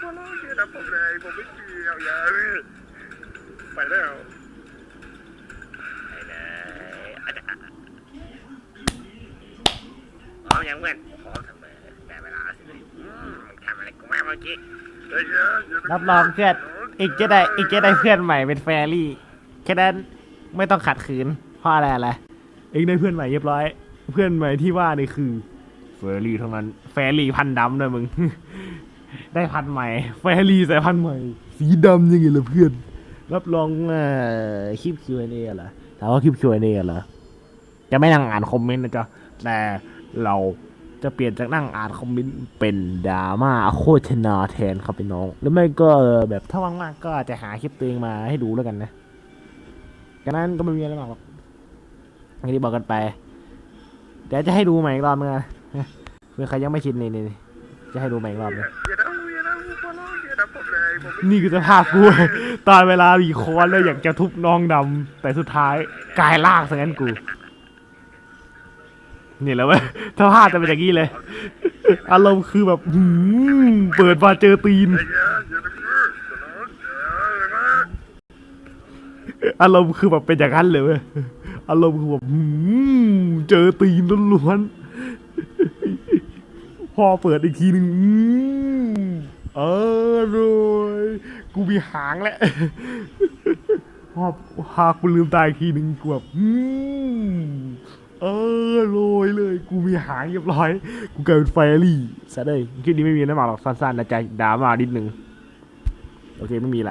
ร้องอย่าทำผมเลย ผมไม่เกี่ยวอย่าเลยไปแล้วไปเลยอาจจะพร้อมยังเพื่อนพร้อมเสมอแต่เวลาสิอืมมึงทำอะไรกูมาเมื่อกี้เฮ้ยอย่าย่ารับรองเพื่อนอีกจะได้อีกจะได้เพื่อนใหม่เป็นแฟรี่แค่นั้นไม่ต้องขัดขืนเพราะอะไรอะไรเองได้เพื่อนใหม่เรียบร้อย เพื่อนใหม่ที่ว่านี่คือแฟรี่เท่านั้นแฟรี่พันดำด้วยมึง ได้พันธุ์ใหม่แฟรี่สายพันธุ์ใหม่ สีดำยังไงล่ะเพื่อน รับรองเอ่อคลิป Q&A เหรอถามว่าคลิป Q&A เหรอจะไม่นั่งอ่านคอมเมนต์นะจ๊ะแต่เราจะเปลี่ยนจากนั่งอ่านคอมเมนต์เป็นดราม่าโฆษณาแทนครับพี่น้อง หรือไม่ก็แบบถ้าว่างๆก็จะหาคลิปตัวเองมาให้ดูแล้วกันนะดังนั้นก็ไม่มีอะไรมากหรอกอย่างที่บอกกันไปเดี๋ยวจะให้ดูใหม่อีกรอบนึงนะเพื่อใครยังไม่ชินนี่นี่ จะให้ดูใหม่อีกรอบนึงอย่าทำอย่าทำขอร้องอย่าทำผมเลยผมไม่นี่คือสภาพกูตอนเวลามีคอนแล้วอยากจะทุบน้องดำแต่สุดท้ายกลายล่างซะงั้นกูนี่แหล้วเว้ยสภาพจะเป็นอย่างนี้เลย อารมณ์คือแบบหืมเปิดมาเจอตีน อย่าอย่าอย่าทำขอร้องอย่ามาอารมณ์คือแบบเป็นอย่างนั้นเลยเว้ยอารมณ์คือแบบหืมเจอตีนล้วนๆ พอเปิดอีกทีหนึ่งอืมเออรวยกูมีหางแล้วพอพากูลืมตาอีกทีหนึ่งกูแบบอืมเออโรยเลย กูมีหางเรียบร้อย กูกลายเป็นไฟรี่ซะเลยคลิปนี้ไม่มีน้ำหมากหรอกสั้นๆนะจ๊ะดรามานิดนึงโอเคไม่มีละ